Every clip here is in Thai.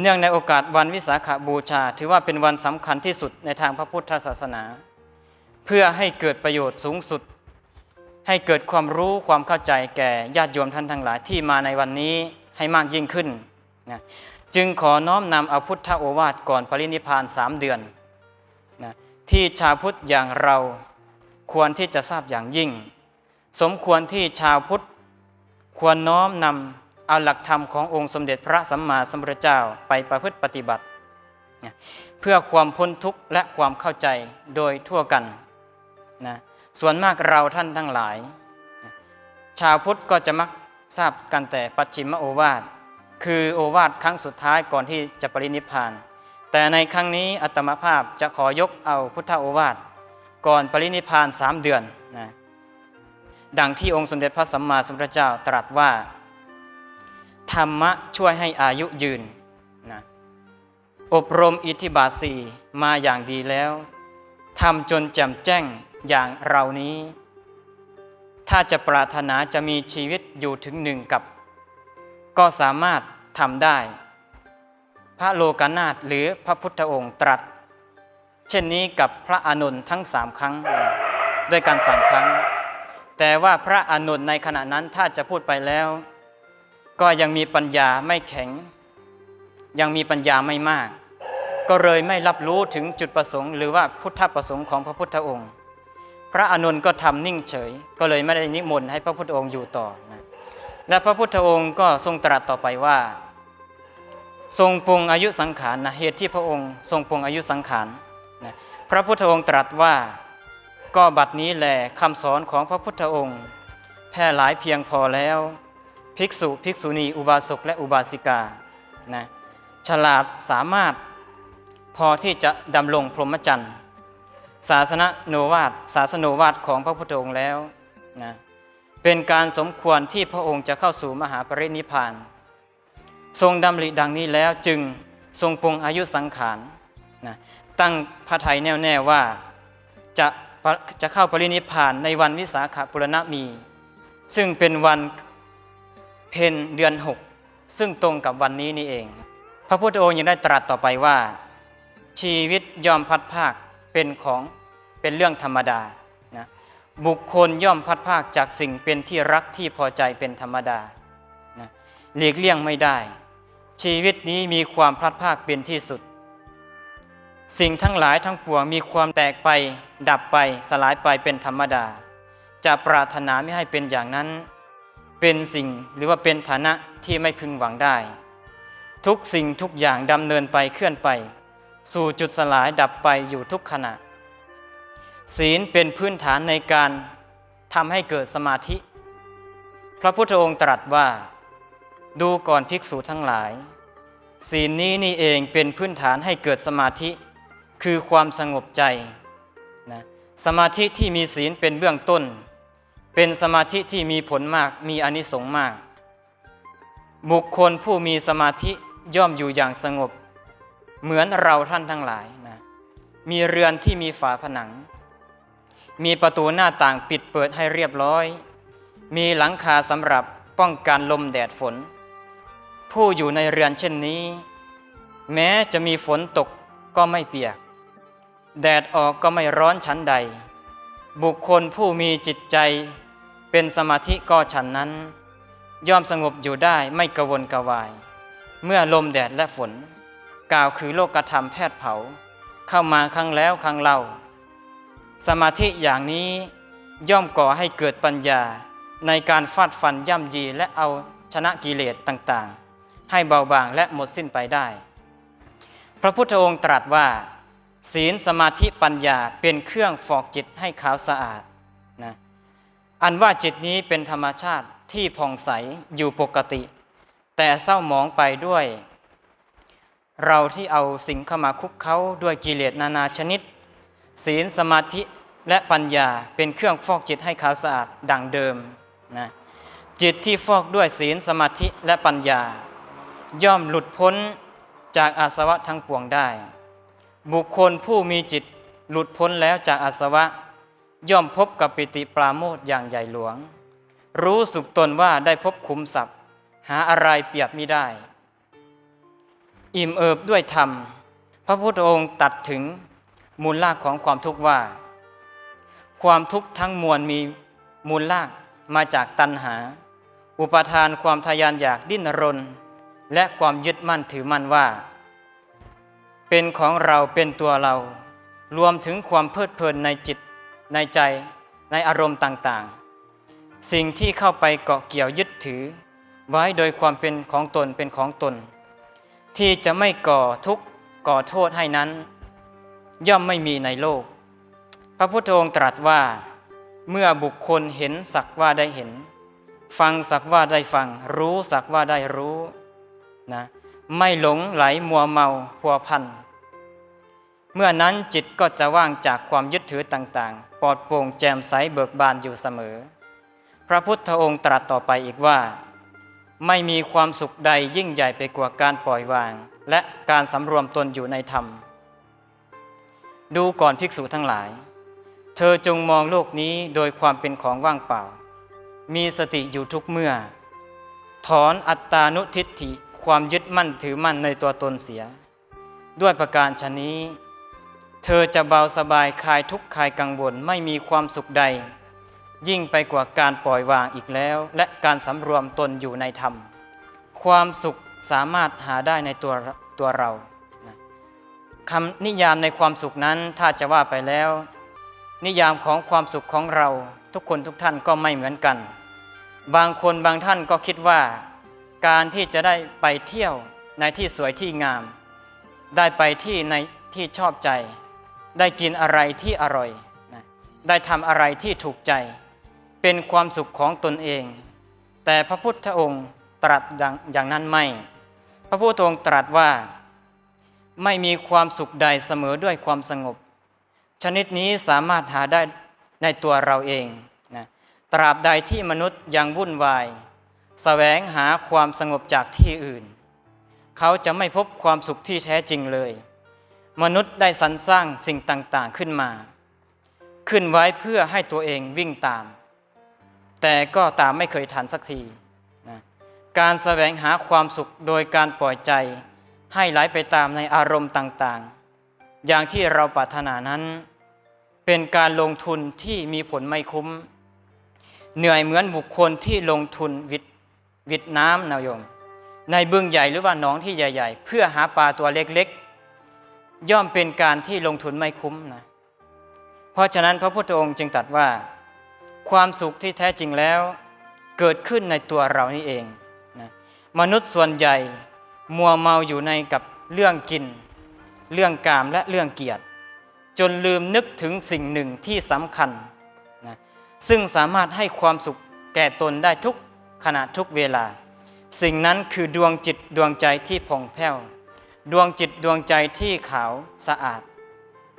เนื่องในโอกาสวันวิสาขบูชา ถือว่าเป็นวันสำคัญที่สุดในทางพระพุทธศาสนา เพื่อให้เกิดประโยชน์สูงสุด ให้เกิดความรู้ความเข้าใจแก่ญาติโยมท่านทั้งหลายที่มาในวันนี้ให้มากยิ่งขึ้นนะจึงขอน้อมนำเอาพุทธโอวาทก่อนปรินิพพานสามเดือนนะที่ชาวพุทธอย่างเราควรที่จะทราบอย่างยิ่ง สมควรที่ชาวพุทธควรน้อมนำ เอาหลักธรรมขององค์สมเด็จพระสัมมาสัมพุทธเจ้าไปประพฤติปฏิบัติ เพื่อความพ้นทุกข์และความเข้าใจโดยทั่วกันนะส่วนมากเราท่านทั้งหลาย ชาวพุทธก็จะมักทราบกันแต่ปัจฉิมโอวาท คือโอวาทครั้งสุดท้ายก่อนที่จะปรินิพพาน แต่ในครั้งนี้อัตมภาพจะขอยกเอาพุทธโอวาท ก่อนปรินิพพานสามเดือนนะดังที่องค์สมเด็จพระสัมมาสัมพุทธเจ้าตรัสว่า ธรรมะช่วยให้อายุยืนนะอบรมอิทธิบาทสีมาอย่างดีแล้วทำจนแจ่มแจ้งอย่างเรานี้ ถ้าจะปรารถนาจะมีชีวิตอยู่ถึงหนึ่งกับ ก็สามารถทำได้ พระโลกนาถหรือพระพุทธองค์ตรัส เช่นนี้กับพระอานนท์ทั้งสามครั้งด้วยการสามครั้ง แต่ว่าพระอานนในขณะนั้นถ้าจะพูดไปแล้ว ก็ยังมีปัญญาไม่แข็ง ยังมีปัญญาไม่มาก ก็เลยไม่รับรู้ถึงจุดประสงค์ หรือว่าพุทธประสงค์ของพระพุทธองค์ พระอานนก็ทำนิ่งเฉย ก็เลยไม่ได้นิมนต์ให้พระพุทธองค์อยู่ต่อนะและพระพุทธองค์ก็ทรงตรัสต่อไปว่า ทรงปรงอายุสังขารนะเหตุที่พระองค์ ทรงปรงอายุสังขารนะพระพุทธองค์ตรัสว่าก็บัดนี้แหละคำสอนของพระพุทธองค์ แพร่หลายเพียงพอแล้ว ภิกษุภิกษุณี อุบาสกและอุบาสิกานะฉลาดสามารถพอที่จะดำรงพรหมจรรย์ศาสนโนวาทศาสโนวาทของพระพุทธองค์แล้วนะเป็นการสมควรที่พระองค์จะเข้าสู่มหาปรินิพาน ทรงดำริดังนี้แล้วจึงทรงปรงอายุสังขารนะตั้งพระทัยแน่วแน่ว่าจะจะเข้าปรินิพพานในวันวิสาขบุรณมี ซึ่งเป็นวัน เพ็ญเดือนหกซึ่งตรงกับวันนี้นี่เอง พระพุทธองค์ยังได้ตรัสต่อไปว่า ชีวิตยอมพัดภาคเป็นของเป็นเรื่องธรรมดานะบุคคลย่อมพัดภาคจากสิ่งเป็นที่รักที่พอใจเป็นธรรมดานะหลีกเลี่ยงไม่ได้ ชีวิตนี้มีความพลัดพรากเป็นที่สุด สิ่งทั้งหลายทั้งปวงมีความแตกไป ดับไปสลายไปเป็นธรรมดา จะปรารถนาไม่ให้เป็นอย่างนั้น เป็นสิ่งหรือว่าเป็นฐานะที่ไม่พึงหวังได้ ทุกสิ่งทุกอย่างดำเนินไปเคลื่อนไป สู่จุดสลายดับไปอยู่ทุกขณะ ศีลเป็นพื้นฐานในการทำให้เกิดสมาธิ พระพุทธองค์ตรัสว่า ดูก่อนภิกษุทั้งหลาย ศีลนี้นี่เองเป็นพื้นฐานให้เกิดสมาธิ คือความสงบใจนะสมาธิที่มีศีลเป็นเบื้องต้น เป็นสมาธิที่มีผลมากมีอนิสงส์มาก บุคคลผู้มีสมาธิย่อมอยู่อย่างสงบ เหมือนเราท่านทั้งหลายนะมีเรือนที่มีฝาผนัง มีประตูหน้าต่างปิดเปิดให้เรียบร้อย มีหลังคาสำหรับป้องกันลมแดดฝน ผู้อยู่ในเรือนเช่นนี้ แม้จะมีฝนตกก็ไม่เปียก แดดออกก็ไม่ร้อนชั้นใด บุคคลผู้มีจิตใจ เป็นสมาธิก็ฉันนั้น ย่อมสงบอยู่ได้ไม่กระวนกระวาย เมื่อลมแดดและฝน กล่าวคือโลกธรรมแพทย์เผา เข้ามาครั้งแล้วครั้งเล่า สมาธิอย่างนี้ย่อมก่อให้เกิดปัญญาในการฟาดฟันย่ำยีและเอาชนะกิเลสต่างๆ ให้เบาบางและหมดสิ้นไปได้ พระพุทธองค์ตรัสว่า ศีลสมาธิปัญญาเป็นเครื่องฟอกจิตให้ขาวสะอาด อันว่าจิตนี้เป็นธรรมชาติที่ผ่องใสอยู่ปกติ แต่เศร้าหมองไปด้วย เราที่เอาสิ่งเข้ามาคุกเขาด้วยกิเลสนานาชนิด ศีลสมาธิและปัญญาเป็นเครื่องฟอกจิตให้ขาวสะอาดดังเดิมนะจิตที่ฟอกด้วยศีลสมาธิและปัญญา ย่อมหลุดพ้นจากอาสวะทั้งปวงได้ บุคคลผู้มีจิตหลุดพ้นแล้วจากอาสวะ ย่อมพบกับปิติปราโมทอย่างใหญ่หลวง รู้สึกตนว่าได้พบขุมทรัพย์ หาอะไรเปรียบไม่ได้ อิ่มเอิบด้วยธรรม พระพุทธองค์ตัดถึงมูลรากของความทุกข์ว่า ความทุกข์ทั้งมวลมีมูลรากมาจากตัณหา อุปาทานความทยานอยากดิ้นรน และความยึดมั่นถือมั่นว่า เป็นของเราเป็นตัวเรา รวมถึงความเพลิดเพลินในจิต ในใจในอารมณ์ต่างๆ สิ่งที่เข้าไปเกาะเกี่ยวยึดถือ ไว้โดยความเป็นของตนเป็นของตน ที่จะไม่ก่อทุกข์ก่อโทษให้นั้น ย่อมไม่มีในโลก พระพุทธองค์ตรัสว่า เมื่อบุคคลเห็นสักว่าได้เห็น ฟังสักว่าได้ฟัง รู้สักว่าได้รู้นะไม่หลงไหลมัวเมาพัวพัน เมื่อนั้นจิตก็จะว่างจากความยึดถือต่างๆ ปลอดโปร่งแจ่มใสเบิกบานอยู่เสมอ พระพุทธองค์ตรัสต่อไปอีกว่า ไม่มีความสุขใดยิ่งใหญ่ไปกว่าการปล่อยวาง และการสำรวมตนอยู่ในธรรม ดูก่อนภิกษุทั้งหลาย เธอจงมองโลกนี้โดยความเป็นของว่างเปล่า มีสติอยู่ทุกเมื่อ ถอนอัตตานุทิฏฐิความยึดมั่นถือมั่นในตัวตนเสีย ด้วยประการชนนี้ เธอจะเบาสบายคลายทุกข์คลายกังวลไม่มีความสุขใด ยิ่งไปกว่าการปล่อยวางอีกแล้ว และการสำรวมตนอยู่ในธรรม ความสุขสามารถหาได้ในตัวตัวเรานะคำนิยามในความสุขนั้นถ้าจะว่าไปแล้ว นิยามของความสุขของเราทุกคนทุกท่านก็ไม่เหมือนกัน บางคนบางท่านก็คิดว่า การที่จะได้ไปเที่ยวในที่สวยที่งาม ได้ไปที่ในที่ชอบใจ ได้กินอะไรที่อร่อยนะได้ทำอะไรที่ถูกใจ เป็นความสุขของตนเอง แต่พระพุทธองค์ตรัสอย่างอย่างนั้นไม่ พระพุทธองค์ตรัสว่า ไม่มีความสุขใดเสมอด้วยความสงบ ชนิดนี้สามารถหาได้ในตัวเราเองนะตราบใดที่มนุษย์ยังวุ่นวายสแสวงหาความสงบจากที่อื่น เขาจะไม่พบความสุขที่แท้จริงเลย มนุษย์ได้สรรสร้างสิ่งต่างๆขึ้นมา ขึ้นไว้เพื่อให้ตัวเองวิ่งตาม แต่ก็ตามไม่เคยทันสักทีนะการแสวงหาความสุขโดยการปล่อยใจให้ไหลไปตามในอารมณ์ต่างๆ อย่างที่เราปรารถนานั้น เป็นการลงทุนที่มีผลไม่คุ้ม เหนื่อยเหมือนบุคคลที่ลงทุนวิดวิดน้ำนะโยม ในบึงใหญ่หรือว่าหนองที่ใหญ่ ๆ เพื่อหาปลาตัวเล็กๆ ย่อมเป็นการที่ลงทุนไม่คุ้มนะเพราะฉะนั้นพระพุทธองค์จึงตรัสว่า ความสุขที่แท้จริงแล้ว เกิดขึ้นในตัวเรานี่เองนะมนุษย์ส่วนใหญ่มัวเมาอยู่ในกับเรื่องกิน เรื่องกามและเรื่องเกียรติ จนลืมนึกถึงสิ่งหนึ่งที่สำคัญนะซึ่งสามารถให้ความสุขแก่ตนได้ทุกขณะทุกเวลา สิ่งนั้นคือดวงจิตดวงใจที่ผ่องแผ้ว ดวงจิตดวงใจที่ขาวสะอาด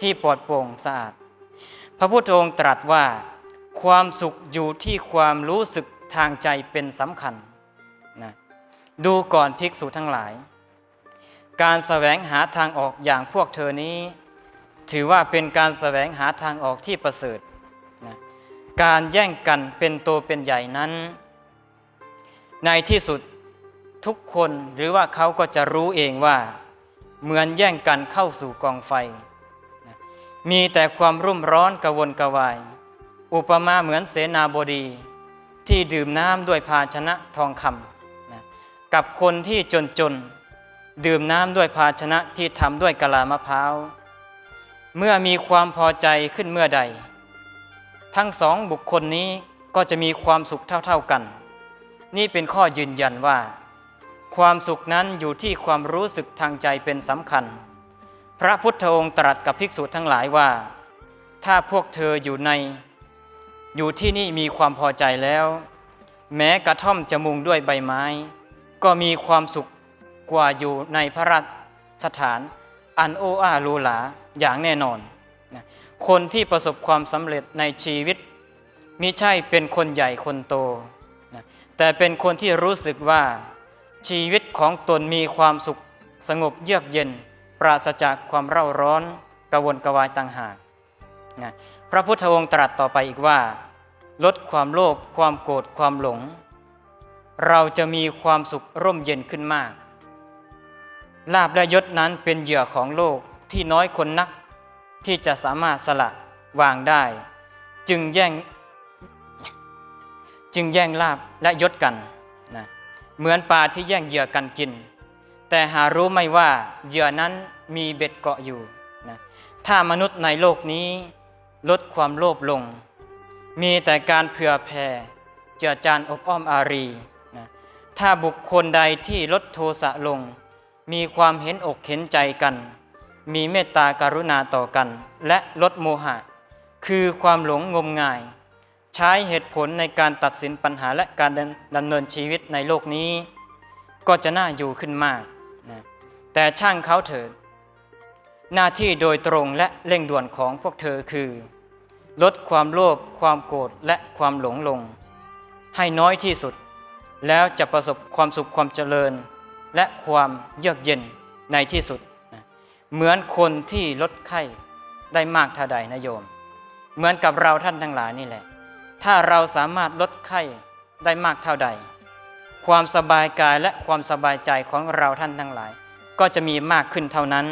ที่ปลอดโปร่งสะอาด พระพุทธองค์ตรัสว่า ความสุขอยู่ที่ความรู้สึกทางใจเป็นสำคัญนะดูก่อนภิกษุทั้งหลาย การแสวงหาทางออกอย่างพวกเธอนี้ ถือว่าเป็นการแสวงหาทางออกที่ประเสริฐนะการแย่งกันเป็นตัวเป็นใหญ่นั้น ในที่สุดทุกคนหรือว่าเขาก็จะรู้เองว่า เหมือนแย่งกันเข้าสู่กองไฟ มีแต่ความรุ่มร้อนกระวนกระวาย อุปมาเหมือนเสนาบดี ที่ดื่มน้ำด้วยภาชนะทองคำนะกับคนที่จนจนๆดื่มน้ำด้วยภาชนะที่ทำด้วยกะลามะพร้าว เมื่อมีความพอใจขึ้นเมื่อใด ทั้งสองบุคคลนี้ก็จะมีความสุขเท่าๆกัน นี่เป็นข้อยืนยันว่า ความสุขนั้นอยู่ที่ความรู้สึกทางใจเป็นสำคัญ พระพุทธองค์ตรัสกับภิกษุทั้งหลายว่า ถ้าพวกเธออยู่ใน อยู่ที่นี่มีความพอใจแล้ว แม้กระท่อมจะมุงด้วยใบไม้ ก็มีความสุขกว่าอยู่ในพระราชสถาน อันโอ้อาหรูหลาอย่างแน่นอน คนที่ประสบความสำเร็จในชีวิตมิใช่เป็นคนใหญ่คนโต แต่เป็นคนที่รู้สึกว่า ชีวิตของตนมีความสุขสงบเยือกเย็น ปราศจากความเร่าร้อนกระวนกระวายต่างหากนะพระพุทธองค์ตรัสต่อไปอีกว่า ลดความโลภความโกรธความหลง เราจะมีความสุขร่มเย็นขึ้นมาก ลาบและยศนั้นเป็นเหยื่อของโลกที่น้อยคนนักที่จะสามารถสละวางได้ จึงแย่งจึงแย่งลาบและยศกัน เหมือนปลาที่แย่งเหยื่อกันกิน แต่หารู้ไม่ว่าเหยื่อนั้นมีเบ็ดเกาะอยู่นะถ้ามนุษย์ในโลกนี้ลดความโลภลง มีแต่การเผื่อแผ่เจือจานอบอ้อมอารีนะถ้าบุคคลใดที่ลดโทสะลง มีความเห็นอกเห็นใจกัน มีเมตตากรุณาต่อกัน และลดโมหะ คือความหลงงมงาย ใช้เหตุผลในการตัดสินปัญหาและการดำเนินชีวิตในโลกนี้ ก็จะน่าอยู่ขึ้นมากนะแต่ช่างเขาเถิด หน้าที่โดยตรงและเร่งด่วนของพวกเธอคือ ลดความโลภความโกรธและความหลงลง ให้น้อยที่สุด แล้วจะประสบความสุขความเจริญ และความเยือกเย็นในที่สุดนะเหมือนคนที่ลดไข้ได้มากเท่าใดนะโยม เหมือนกับเราท่านทั้งหลายนี่แหละ ถ้าเราสามารถลดไข้ได้มากเท่าใด ความสบายกายและความสบายใจของเราท่านทั้งหลาย ก็จะมีมากขึ้นเท่านั้น